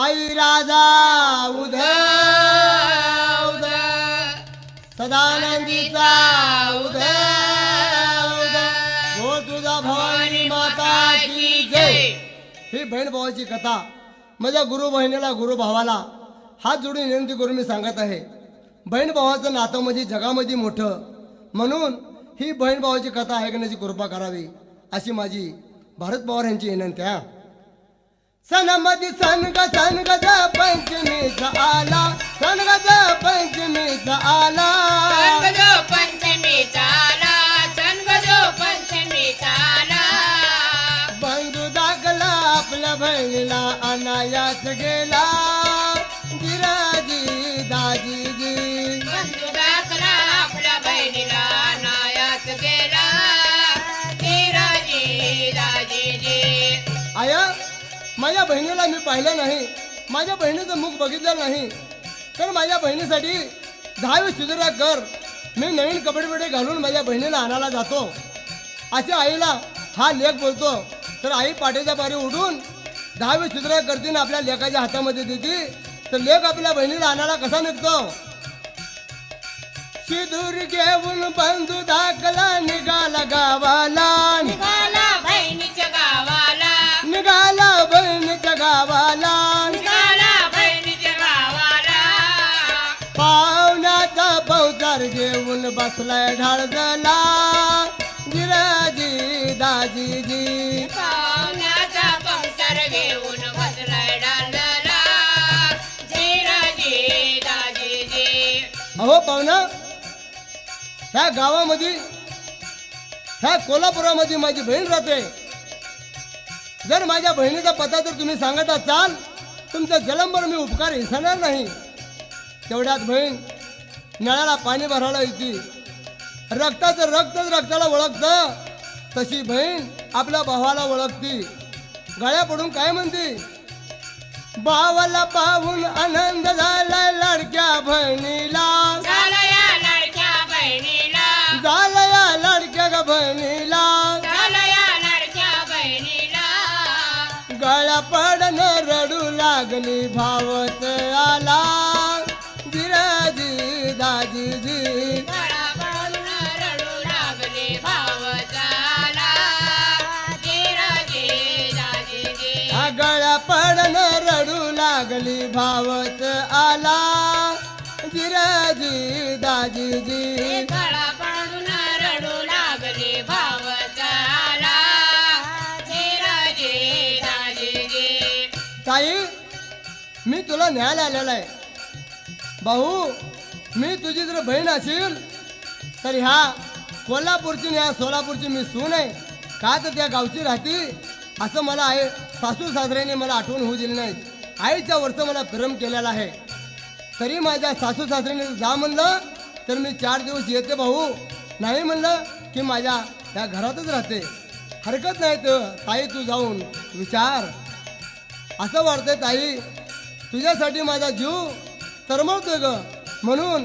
आई राजा उदय सदानंदीचा उदय उदय. हो तुझा भवानी माता की जय. ही बहीण भावाची कथा. माझ्या गुरु बहिणीला गुरु भावाला हात जोडून विनंती करून मी सांगत आहे. बहीण भावाचं नातं म्हणजे जगामध्ये मोठं. म्हणून ही बहीण भावाची कथा ऐकण्याची कृपा करावी अशी माझी भारत पवार यांची विनंती आहे. सणामध्ये सण ग सण ग ज पंचमीचा आला. सण ग ज पंचमीचा आला सनगजो पंचमी चाला सनगजो पंचमी चाला बंधू दाखला आपल्या बहिणीला अनायास गेला. माझ्या बहिणीला मी पाहिलं नाही. माझ्या बहिणीचं मुख बघितलं नाही. तर माझ्या बहिणीसाठी दहावी सुधारा कर. मी नवीन कपडे बिडे घालून माझ्या बहिणीला आणायला जातो. अशा आईला हा लेख बोलतो. तर आई पाठीच्या पारी उडून दहावी सुधारा करतीन आपल्या लेखाच्या हातामध्ये देते. तर लेख आपल्या बहिणीला आणायला कसा निघतो? सिंदूर घेऊन बंधू दाखला निघाला गावाला. निघाला गावाला. पाहुण्याचा घेऊन बसलाय ढाळजला. गिराजी दाजीजी. पाहुण्याचा पंक्चर घेऊन बसलाय डांडला धीराजी दाजीजी. अहो पाहुणा ह्या गावामध्ये ह्या कोल्हापुरामध्ये माझी बहीण राहते. जर माझ्या बहिणीचा पत्ता जर तुम्ही सांगत असाल तुमच्या जलंबर मी उपकार विसरणार नाही. तेवढ्यात बहीण नळाला पाणी भरायला येते. रक्ताचं रक्तच रक्ताला ओळखतं. तशी बहीण आपल्या भावाला ओळखती. गळ्या पडून काय म्हणते? भावाला पाहून आनंद झालाय लाडक्या बहिणीला. लागली भावत आला. जिराजी दाजीजी. रडू गळ्या पडन रडू लागली भावत आला. जिराजी दाजीजी. तुला न्यायला आलेला आहे. भाऊ मी तुझी जर बहीण असेल तर ह्या कोल्हापूरची आणि ह्या सोलापूरची मी सून आहे. का तर त्या गावची राहती? असं मला आहे सासू सासऱ्याने मला आठवण होऊ दिली नाही. आईच्या वरचं मला प्रेम केलेला आहे. तरी माझ्या सासू सासऱ्याने जा म्हणलं तर मी चार दिवस येते भाऊ. नाही म्हणलं की माझ्या त्या घरातच राहते. हरकत नाही तर ताई तू जाऊन विचार. असं वाटतंय ताई तुझ्यासाठी माझा जीव तरमळतोय ग. म्हणून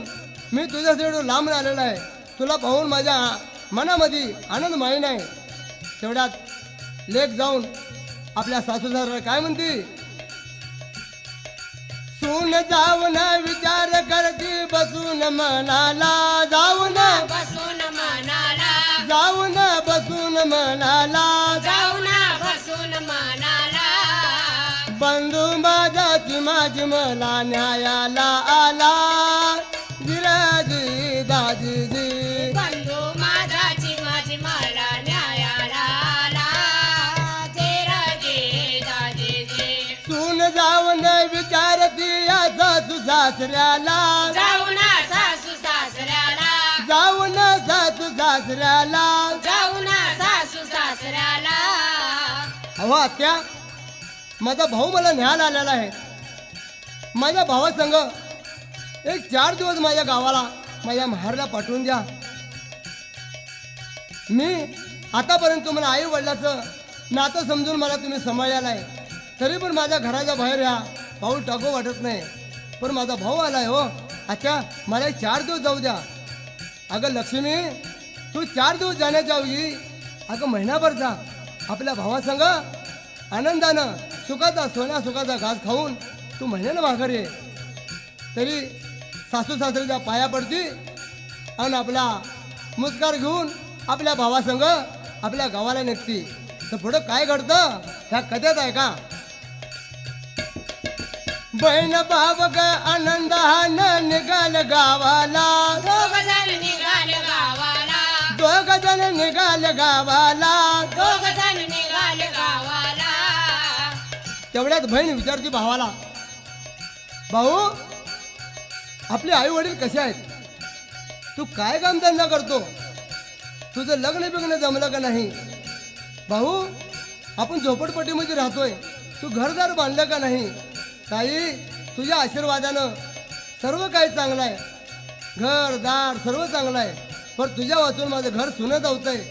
मी तुझ्यासाठी लांब आलेला आहे. तुला पाहून माझ्या मनामध्ये आनंद माहीन आहे तेवढ्यात लेख जाऊन आपल्या सासूसार काय म्हणते? सून जाऊन विचार करती बसून मनाला जाऊन बसून मनाला. जाऊन बसून मनाला माझी मला न्यायाला आला. गिराजी दाजीजी बंधू माझी मला न्यायाला आला. धीराजी दाजीजी सून जाऊन विचारती या सासू सासऱ्याला. जाऊन सासू सासऱ्याला. जाऊन सासू सासऱ्याला. जाऊन सासू सासऱ्याला. अहो आत्या माझा भाऊ मला न्यायला आलेला आहे. माझ्या भावासंग एक चार दिवस माझ्या गावाला माझ्या महारला पाठवून द्या. मी आतापर्यंत तुम्हाला आई वडिलाचं नातं समजून मला तुम्ही सांभाळलेलं आहे. तरी पण माझ्या घराच्या बाहेर या. पाऊल टाकू वाटत नाही. पण माझा भाऊ आलाय हो. अच्छा मला एक चार दिवस जाऊ द्या. अगं लक्ष्मी तू चार दिवस जाण्याच्या अवघी अगं महिनाभर जा. आपल्या भावासंग आनंदानं सुखाचा सोन्या सुखाचा घास खाऊन तू महिन्यानं माघारी ये तरी सासू सासऱ्याच्या पाया पडती आणि आपला मुस्कार घेऊन आपल्या भावासंग आपल्या गावाला निघती. तर पुढं काय घडतं ह्या कथेत आहे का? बहीण भाव ग आनंदानं निघाल गावाला. दोघ जण निघाले गावाला. दोघ जण निघाल गावाला. दोघ जण निघाले गावाला. तेवढ्यात बहीण विचारती भावाला भाऊ आपले आई वडील कसे आहेत? तू काय कामधंदा करतो? तुझं लग्न बिग्न जमलं का नाही? भाऊ आपण झोपडपट्टीमध्ये राहतोय. तू घरदार बांधलं का नाही? ताई तुझ्या आशीर्वादानं सर्व काही चांगलं आहे. घरदार सर्व चांगलं आहे. पण तुझ्या वाचून माझं घर सुनं जावतंय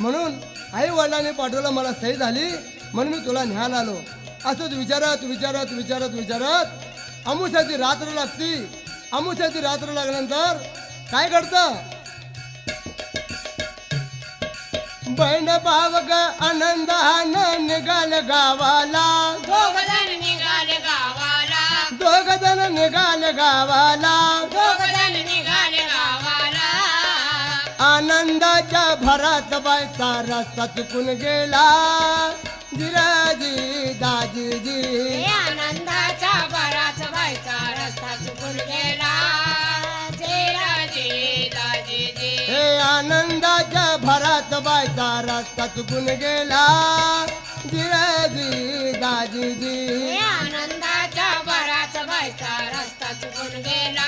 म्हणून आई वडिलांनी पाठवलं मला सही झाली म्हणून मी तुला न्यायला आलो. असंच विचारत विचारत विचारत विचारत अमुष्याची रात्र लागती. अमुष्याची रात्र लागल्यानंतर काय घडतं? बहीण भाव ग आनंदानं निघाल गावाला. दोघ जण निघाले गावाला. दोघ जण निघाल गावाला. दोघ जण निघाले गावाला. आनंदाच्या भरात बायचा रस्ता चुकून गेला. जिराजी दाजीजी. रस्ता चुकून गेला. हे आनंदाच्या भरात बायचा रस्ता चुकून गेला. जिराजी दाजीजी हे आनंदाचा बराच व्हायचा रस्ता चुकून गेला.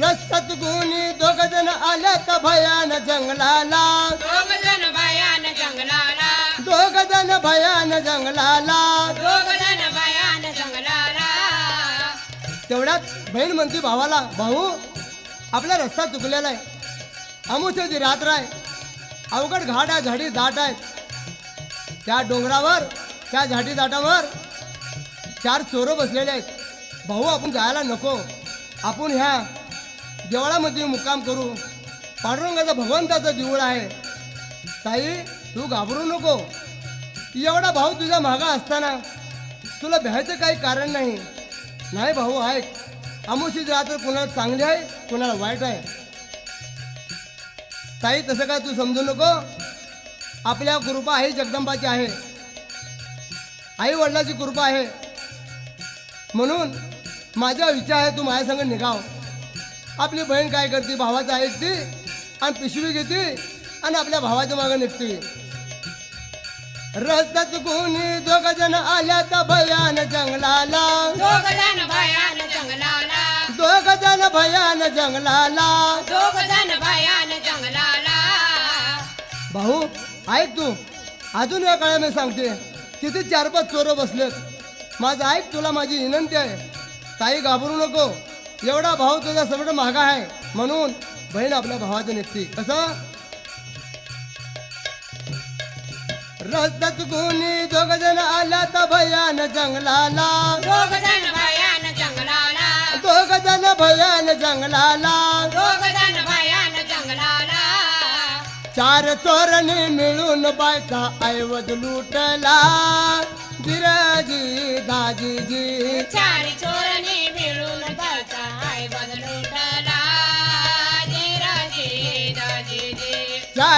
रस्ता चुकून दोघ जण आल्यात भयान जंगलाला. दोघ जण जण भयान जंगलाला. दोघ जण भयान जंगलाला. तेवढ्यात बहीण म्हणती भावाला भाऊ आपला रस्ता चुकलेला आहे. अमुष्याची रात्र आहे. अवघड घाट आहे झाडी दाट आहेत. त्या डोंगरावर त्या झाडी दाटावर चार चोरं बसलेले आहेत. भाऊ आपण जायला नको. आपण ह्या देवळामध्ये मुक्काम करू. पांडुरंगाचा भगवंताचं देऊळ आहे. ताई तू घाबरू नको. एवढा भाऊ तुझ्या मागा असताना तुला भ्यायचं काही कारण नाही. नाही भाऊ ऐक. अमुशी रात्र कुणाला चांगली आहे कुणाला वाईट आहे? ताई तसं काय तू समजू नको. आपल्या कृपा आई जगदंबाची आहे. आई वडिलाची कृपा आहे. म्हणून माझा विचार आहे तू माझ्यासंग निघाव. आपली बहीण काय करते? भावाचं ऐकते आणि पिशवी घेते आणि आपल्या भावाच्या मागं निघते. रस्त्यात कोणी दोघ जण आल्या तर भयान जंगलाला. दोघ जण भयान जंगलाला. दोघ जण भयान जंगलाला. दोघ जण भयान जंगलाला. भाऊ ऐक तू. अजून या काळा मी सांगते. तिथे चार पाच चोरं बसलेत. माझं ऐक तुला माझी विनंती आहे. ताई घाबरू नको. एवढा भाऊ तुझा सगळं महागा आहे. म्हणून बहीण आपल्या भावाचं निघते. कसं? रस्त्यात कोणी दोघ जण आल्या तर भयान जंगलाला. दोघ जण भयान जंगलाला. दोघ जण भयान जंगलाला. दोघ जण भयान जंगलाला. चार चोरणी मिळून बायका ऐवज लुटला. जिराजी दाजीजी. चारी चोरणी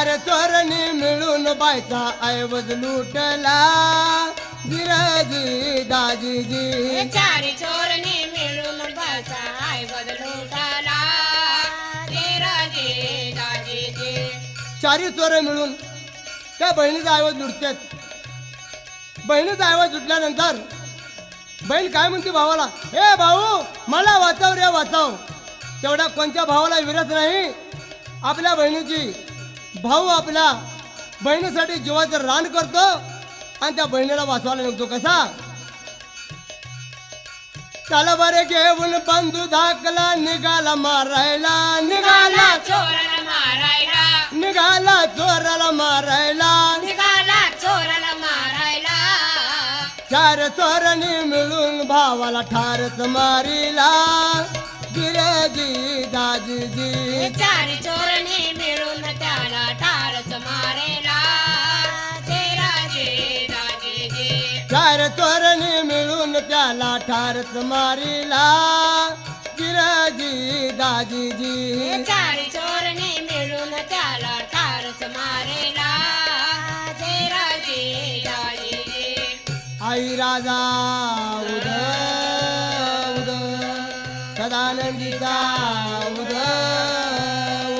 चार चोरणी मिळून बायका ऐवज लुटला. जिराजी दाजीजी. चारी चोरणी मिळून बदलूटला जेराजे दाजेजे. चारी चोर मिळून त्या बहिणीचा ऐवज लुटतात बहिणीचा ऐवज लुटल्यानंतर बहीण काय म्हणते भावाला हे भाऊ मला वाचव रे वाचव. तेवढ्या कोणत्या भावाला विरत नाही आपल्या बहिणीची. भाऊ आपल्या बहिणीसाठी जीवाचं रान करतो आणि त्या बहिणीला वाचवायला निघतो कसा? त्याला बरे घेऊन बंधू धाकला निघाला मारायला निघाला चोराला मारायला. निघाला चोराला मारायला. निघाला चोराला मारायला. चार चोरणी मिळून भावाला ठारच मारिला. गिराजी दाजीजी. चारी चोरणी त्याला ठारच मारिला. जिराजी दाजीजी. चारी चोरणे मिळून त्याला ठारच मारेला. जय राजे राजे आई राजा उद उद. सदानंदीचा उद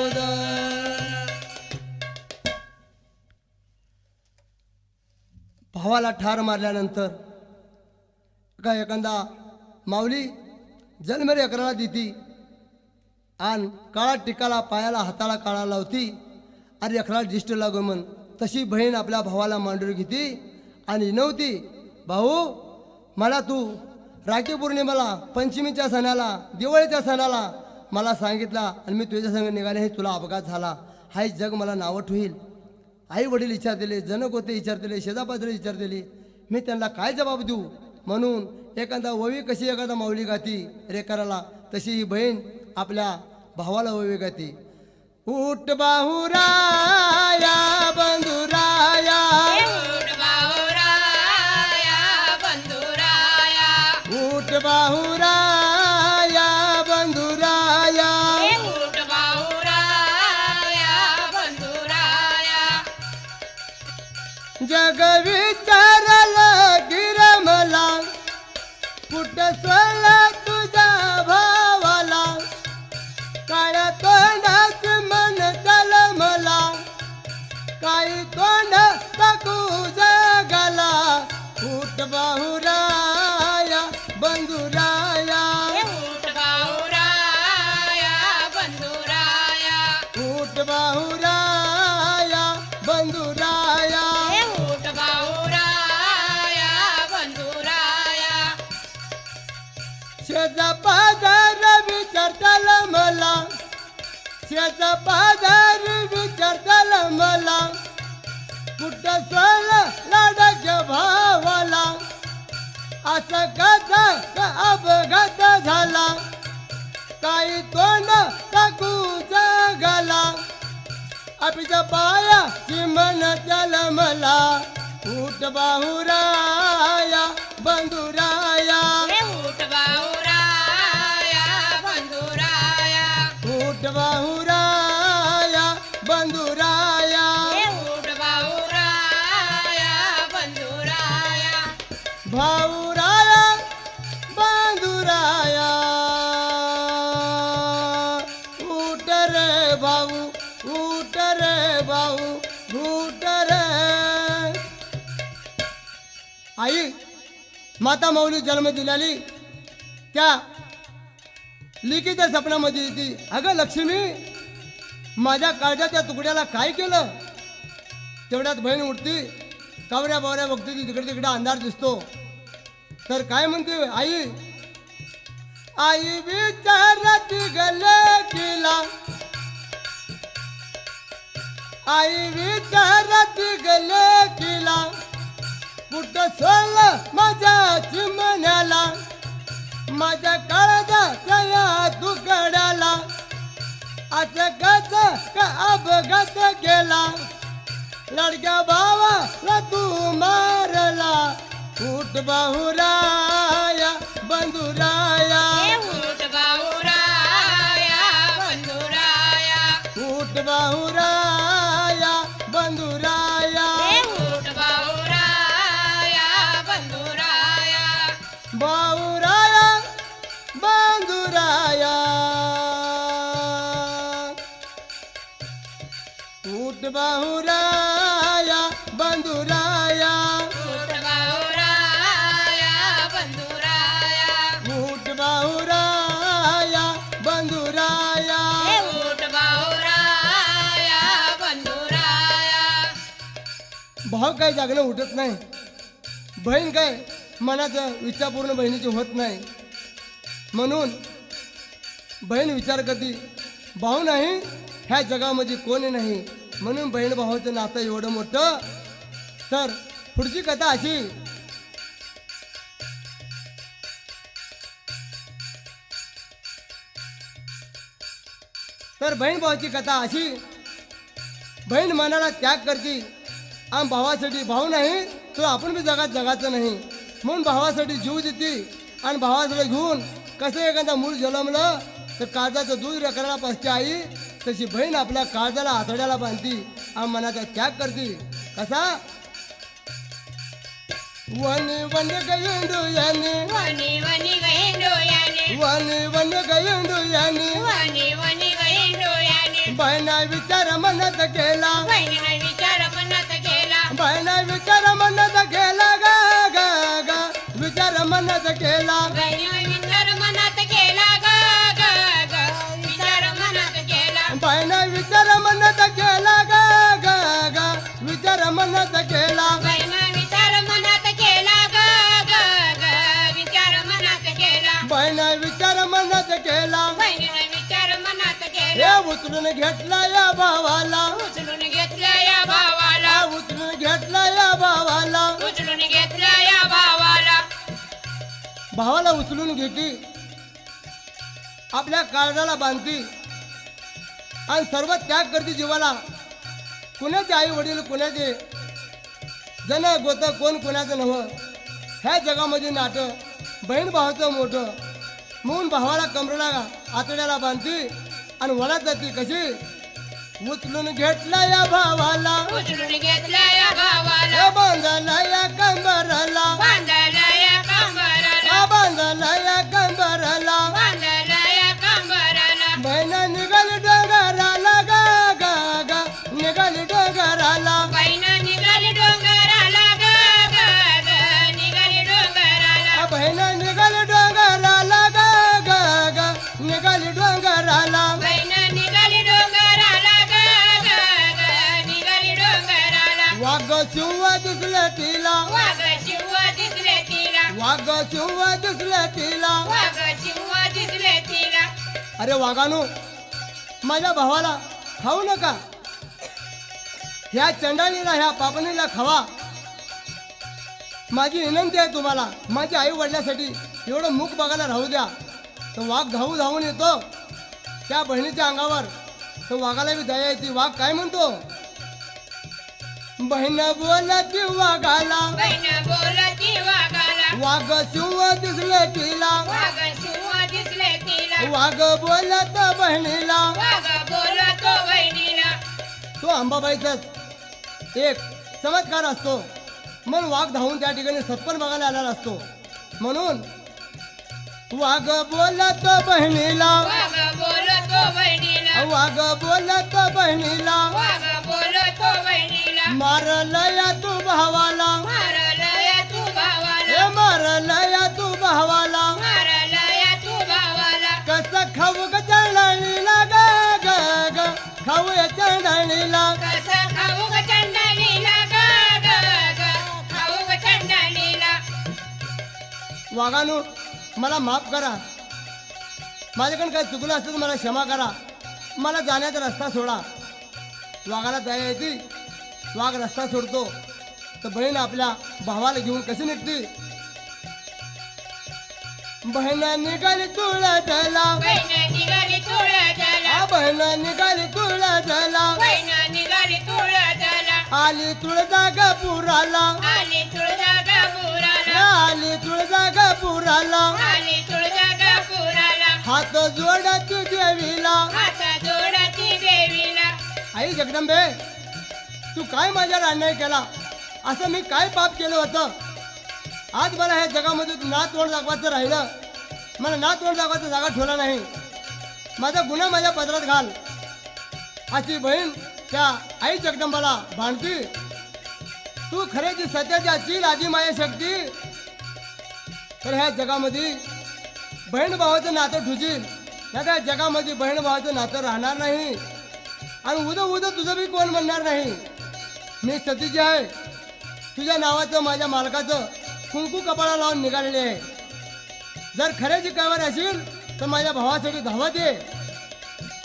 उद. भावाला ठार मारल्यानंतर का एखादा माऊली जन्मरे अकराला देती आणि काळा टिकाला पायाला हाताला काळा लावती आणि अकराला दिष्ट लागू म्हण. तशी बहीण आपल्या भावाला मांडून घेती आणि नव्हती भाऊ मला तू राखी पौर्णिमेला पंचमीच्या सणाला दिवाळीच्या सणाला मला सांगितला आणि मी तुझ्या संग निघाले हे तुला अपघात झाला. हा जग मला नावट होईल आई वडील विचारलेले जनक होते विचारलेले शेजापाजरे विचारलेले मी त्यांना काय जबाब देऊ? म्हणून एखादा ओवी कशी एखादा माऊली गाती रेकराला तशी ही बहीण आपल्या भावाला ओवी गाती. उठ बाहुराया बंद शेजा पाजार विचारताल मला. कुठं सोल लाडाच्या भावाला. असं कसा अपघात झाला? काही तोंड टाकू जगाला आपल्या पाया चिमन त्याला मला. उठ बाहुराया बंधुराया. उठ बाहुराया बंधुराया. उठ बाहुराया रे भाऊ उठ रे. आई माता माऊली जन्म दिल्याली. त्या लिकीच्या सपनामध्ये येते अगं लक्ष्मी माझ्या काळजाच्या तुकड्याला काय केलं? तेवढ्यात बहीण उठती कावऱ्या बावऱ्या बघते ती तिकडे तिकडे अंधार दिसतो. तर काय म्हणते आई? आई विचारत गेलं केला आई विचारत गले किला कुठं सोल माझ्याच चिमण्याला माझ्या काळजाच्या या तुकड्याला असं कस का अपघात केला लडक्या भावाला तू मारला. कुठ बहुरा बाहुराया बंधुराया. उठ बाहुराया बंधुराया. उठ बाहुराया बंधुराया. उठ बाहुराया बंधुराया. भाव काय जागणं उठत नाही. बहीण काय मनाचं विचारपूर्ण बहिणीची होत नाही. म्हणून बहीण विचार करते भाऊ नाही ह्या जगामध्ये कोणी नाही. म्हणून बहीण भावाचं नातं एवढं मोठं. तर पुढची कथा अशी. तर बहीण भावाची कथा अशी. बहीण मनाला त्याग करते. आम भावासाठी भाऊ नाही तर आपण बी जगात जगाचं नाही. म्हणून भावासाठी जीव देते आणि भावासाठी घेऊन कसं एखादा मूळ जन्मलं तर काळजाचं दूध रखडायला पसते आई. तशी बहीण आपल्या काळजाला आतड्याला बांधती आणि मनाचा त्याग करते. कसा? वनी वन गयंडू याने. वनी वनी गहे डोयाने वनी वन गयंडू याने. वनी वनी गहे डोयाने बहिणा विचार मनात केला बहिणीने विचार मनात केला बहिणा विचार मनात केला उचलून घेतला या भावाला. उचलून घेतल्या या भावाला. उचलून घेतला या भावाला. उचलून घेतल्या या भावाला. भावाला उचलून घेती. आपल्या काळजाला बांधती. आणि सर्व त्याग करते जीवाला. कुणाचे आई वडील कुणाचे जन गोत कोण कुणाचं नव्ह ह्या जगामध्ये नाटं बहीण भावाचं मोठं. म्हणून भावाला कमरेला आतड्याला बांधती. आणि वळत जाते कशी? उचलून घेतला या भावाला. उचलून घेतल्या या भावाला. बांधाला या कंबराला. वाघ दिसलं तिला. वाघ शिव दिसले तिला. अरे वाघानो माझ्या भावाला खाऊ नका. ह्या चंडाळीला ह्या पापणीला खावा. माझी विनंती आहे तुम्हाला माझ्या आई वडिलासाठी एवढं मुख बघायला राहू द्या. तर वाघ धावू धावून येतो. त्या बहिणीच्या अंगावर तर वाघाला बी दया येते. वाघ काय म्हणतो? बहीण बहीण बोलती वाघाला वाघ शिव दिसले तिला. वाघ शिव दिसले तिला. वाघ बोलत बहिणीला. वाघ बोलतो बहिणीला. तो अंबाबाईचा एक चमत्कार असतो. म्हणून वाघ धावून त्या ठिकाणी सत्पन बघायला आलेला असतो. म्हणून वाघ बोलत बहिणीला. वाघ बोलतो बहिणीला. वाघ बोलत बहिणीला. वाघ बोलतो बहिणीला. मारलं या तू भावाला. भावाला हे मारलं या तू भावाला. मारलं या तू भावाला. कसं खाऊ ग चंडाळीला ग ग ग. खाऊ चंडाळीला कसं खाऊ ग चंडालीला ग ग ग. खाऊ ग चंडालीला वाघानू मला माफ करा. माझ्याकडून काही चुकलं असतं तर मला क्षमा करा. मला जाण्याचा रस्ता सोडा. वाघाला दया येते वाघ रस्ता सोडतो. तर बहीण आपल्या भावाला घेऊन कशी निघते? बहीण निघाली तुळा झाला बहीण निघाली तुळ झाला बहीण निघाली तुळा झाला बहीण निघाली तुळ झाला आली तुळजा ग पुराला. आली तुळजा ग पुराला. आली तुळजा ग पुराला. आली तुळजा ग पुराला. हात जोडा तू देवीला. हाता जोडती देवीला. आई जगदंबे तू काय माझ्यावर अन्याय केला? असं मी काय पाप केलं होतं? आज मला ह्या जगामध्ये ना तोंड दाखवायचं राहिलं. मला ना तोंड दाखवायचा जागा ठेवला नाही. माझा गुन्हा माझ्या पदरात घाल. अशी बहीण त्या आई जगदंबाला भांडती. तू खरेची सत्याची असतील आधी माया शक्ती तर ह्या जगामध्ये बहीण भावाचं नातं ठुजील या त्या जगामध्ये बहीण भावाचं नातं राहणार नाही. आणि उद्या उद्या तुझं बी कोण म्हणणार नाही? मी सतीची आहे. तुझ्या नावाचं माझ्या मालकाचं. कुंकू कपाळा लावून निघालेले आहे. जर खऱ्याची कावर असेल तर माझ्या भावासाठी धावत ये.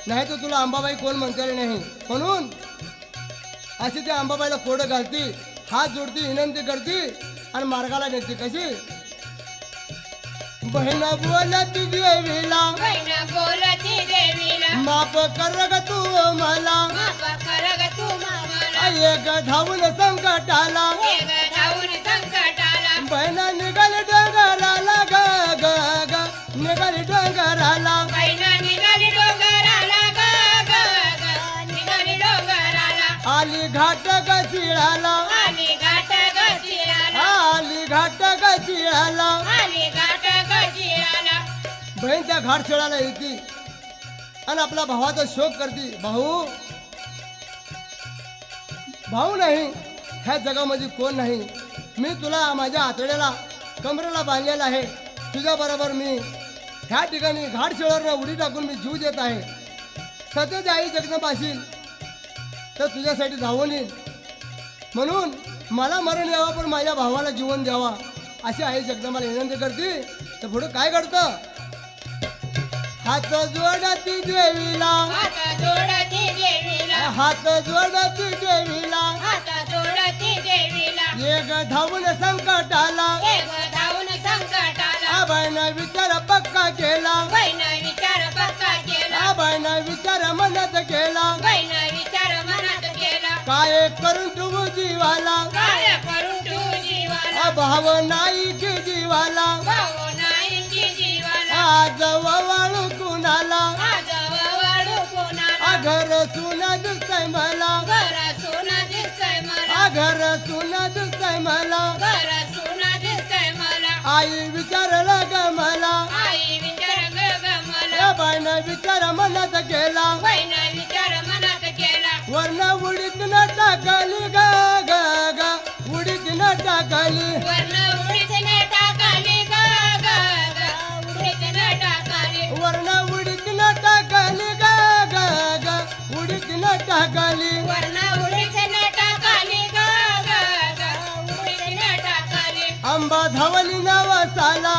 नाही तर तुला अंबाबाई कोण म्हणता नाही. म्हणून अशी त्या अंबाबाईला कोडं घालती हात जोडती विनंती करती आणि मार्गाला नेते. कशी? बहिणा बोलत देवीला. बोलती देवीला. माफ कर ग तू मला. कर ग तू एक धावून संकटाला. एक धावून संकटाला. बहीण निघाली डोंगराला ग ग ग. निघाली डोंगराला. आली घाट ग शिळाला. आली घाट गशिराला आली घाट ग शिळाला. आली घाट गशिराला बहीण त्या घाट शिळाला येते. आणि आपल्या भावाचा शोक करते भाऊ भाऊ नाही. ह्या जगामध्ये कोण नाही. मी तुला माझ्या आतड्याला कमरेला बांधलेला आहे. तुझ्या बरोबर मी ह्या ठिकाणी घाट शिळावर उडी टाकून मी जीव देत आहे. सत्यच आई जगदंबा असेल तर तुझ्यासाठी धावून येईल म्हणून मला मरण यावं पण माझ्या भावाला जीवन द्यावा अशी आई जगदंबाला विनंती करते. तर पुढे काय करतं हात जोडती देवीला. हात जोडती देवीला. हात जोडती देवीला. देवीला. एक धावून संकटाला. एक धावून संकटाला. आबाईनं विचार पक्का केला. बहिण विचार पक्का केला. आबाईनं विचार मनात केला. बहिण विचार मनात केला. काय करून तू जीवाला? काय करून तू जीवाला? भाव नाही की जीवाला. विचार मनात केला. बहिण विचार मनात केला. वर्ण उडीत न टाकली ग ग ग. उडीत न टाकली. वर्ण उडीच न टाकाली ग ग ग. उडीच न टाकाली. वर्ण उडीत न टाकली ग ग ग. उडीत न टाकली. वर्ण उडीच न टाकाली ग ग ग. उडीच न टाकाली. आंबा धावली नवसाला.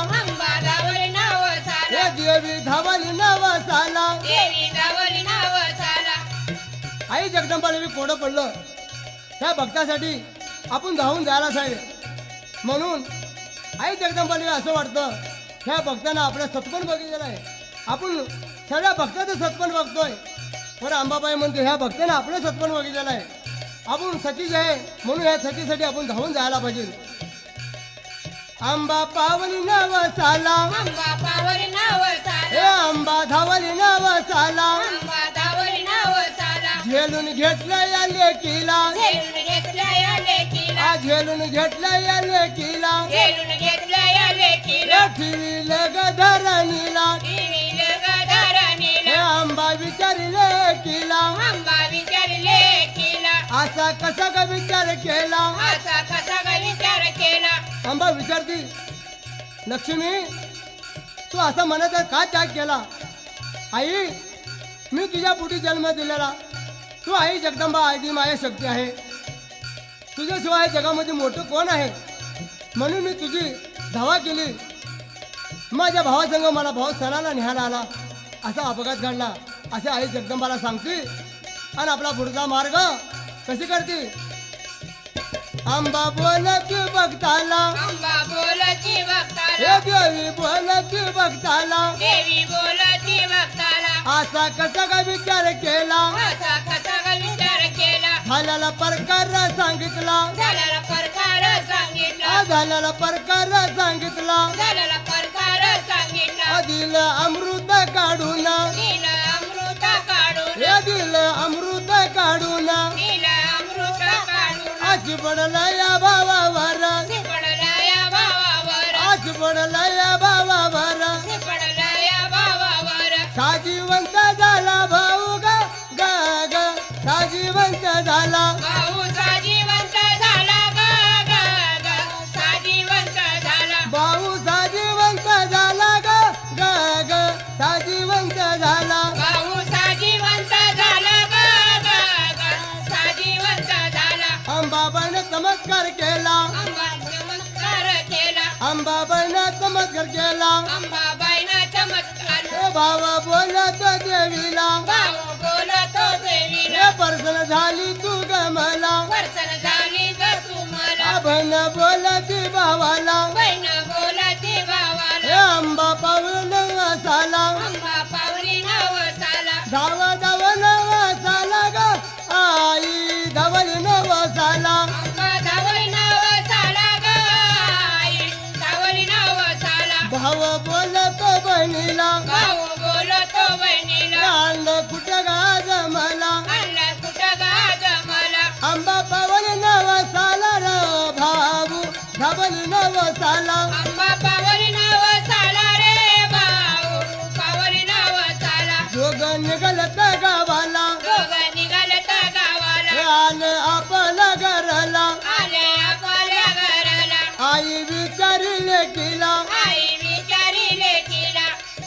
देवी धावली जगदंबाला मी कोडं पडलं. त्या भक्तासाठी आपण धावून जायला साहेब. म्हणून आई जगदंबाला असं वाटतं ह्या भक्तांना आपलं सत्पण बघितलेलं आहे. आपण सगळ्या भक्ताचं सत्पण बघतोय. पण अंबाबाई म्हणते ह्या भक्तानं आपलं सत्पण बघितलेलं आहे. आपण सतीच आहे म्हणून ह्या सतीसाठी आपण धावून जायला पाहिजे. आंबा पावली नवसाला अंबा पावली नाव हे साला आंबा धावली नाव साला. झेलून घेतलं या लेकीला. झेलून घेतल्या या लेकीला. आ झेलून घेतलं या लेकीला. झेलून घेतल्या या लेकीला. ठेवीलं ग धरणीला. आंबा विचारले केला असा कसा ग विचार केला? असा कसा ग विचार केला? आंबा विचारती लक्ष्मी तू असा मनाचा का त्याग केला? आई मी तुझ्या पोटी जन्म दिलेला. तू आई जगदंबा आधी माया शक्ती आहे. तुझ्याशिवाय जगामध्ये मोठं कोण आहे? म्हणून मी तुझी धावा केली. माझ्या भावासंग मला भाऊ सणाला निहायला आला. असा अपघात घडला. असे आई जगदंबाला सांगते आणि आपला पुढचा मार्ग कशी करते? आंबा बोलती बघताला. अंबा बोलती हे बघताला. देवी बोलती बघताला. देवी बघताला असा कसा का विचार केला? असा कसा ग विचार केला? झालेला प्रकार सांगितला. झालेला प्रकार सांगितला. आ झालेला प्रकार सांगितला. झालेला प्रकार सांगितला. दिल अमृत काढून. अमृत काढून. दिल अमृत काढून. अमृत काढून. आज पडला भावा बोलत देवीला. भाऊ बोलतो देवीला. हे पर्सन झाली तू ग मला. झाली ग तुम्हाला बहन बोलती भावाला बहीण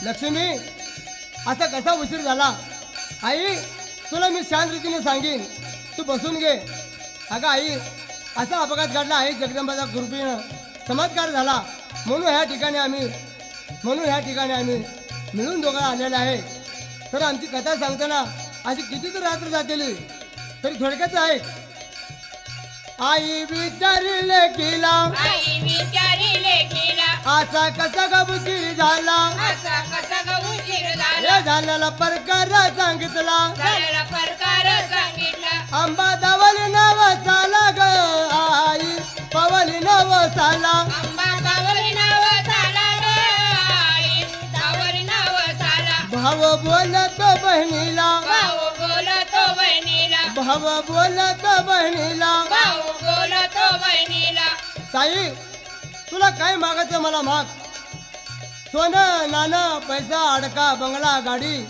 लक्ष्मी असा कसा उशीर झाला? आई तुला मी शांत रीतीने सांगेन. तू बसून घे. अगं आई असा अपघात घडला आहे जगदंबाचा कृपेनं चमत्कार झाला. म्हणून ह्या ठिकाणी आम्ही म्हणून ह्या ठिकाणी आम्ही मिळून दोघं आलेले आहे. तर आमची कथा सांगताना अशी किती तर रात्र जातेली. तरी थोडक्यात आहे आई विचारिले केला आई विचारी लेकीला असा कसा गबुशीर झाला? असा कसा ग उशीर झाला? झालेला प्रकार सांगितला. झालेला प्रकार सांगितला. आंबा दावली नाव साला ग आई पवली नाव साला भाव बोलतो बहिणीला. भाऊ बोलतो बहिणीला. ताई तुला काय मागायचं मला माग? सोनं नाणं पैसा अडका बंगला गाडी.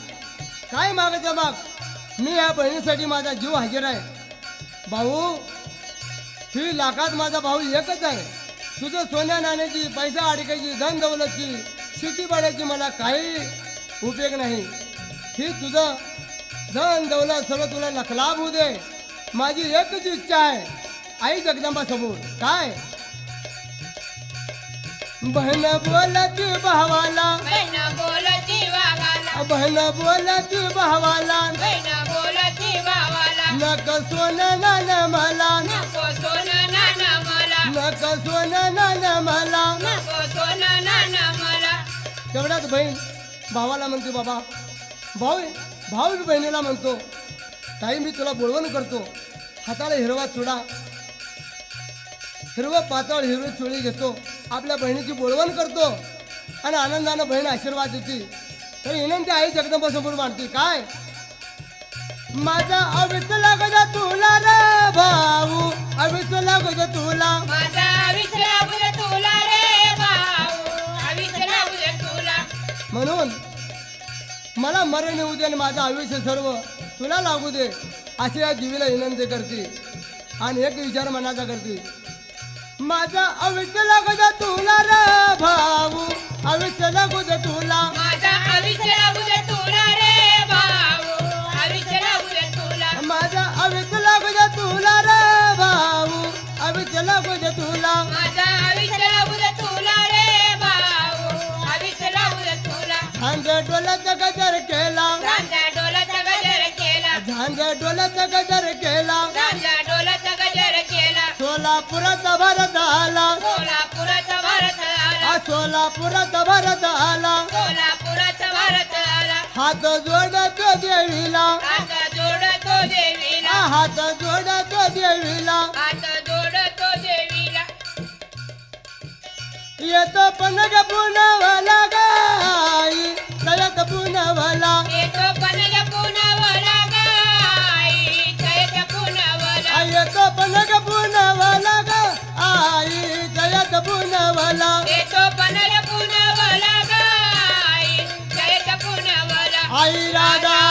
काय मागायचं माग? मी या बहिणीसाठी माझा जीव हजर आहे. भाऊ ही लाखात माझा भाऊ एकच आहे. तुझं सोन्या नाण्याची पैसा अडकायची धन दौलतची शेती पाण्याची मला काही उपयोग नाही. ही तुझं धन दौलत सर्व तुला लखलाभ होऊ दे. माझी एकच इच्छा आहे. आई जगदंबा समोर काय? बहन बोलती भावाला. बहन बोलती भावाला. बहीण बोलती भावाला. नक सोनं नान मला. नको सोनं नाना मला. नक सोनं नान मला. नको सोनं नाना मला. तेवढ्यात बहीण भावाला म्हणते बाबा भाऊ भाऊ बहिणीला म्हणतो ताई मी तुला बोलवण करतो. हाताला हिरवा चुडा हिरवं पातळ हिरवी चुळी घेतो. आपल्या बहिणीची बोलवण करतो. आणि आनंदानं बहीण आशीर्वाद देते. तर विनंती आई जगदंबा समोर मांडते. काय? माझा अविस लागत तुला रे भाऊ अविस लागत तुला. माझा विसरा लागत मला मरण येऊ दे आणि माझं आयुष्य सर्व तुला लागू दे अशी या देवीला विनंती करते. आणि एक विचार मनाचा करते. माझा आयुष्य लागू दे तुला रे भाऊ आयुष्य लागू दे तुला. माझा आयुष्य लागू दे तुला आला सोलापुराचा भारत आला. सोलापुराचा भारत आला. हात जोडतो देवीला. आता जोडतो देवीला. हात जोडतो देवीला. आता जोडतो देवीला. येतो पनग पुनवला गाई. तयात पुनवला. येतो রাধা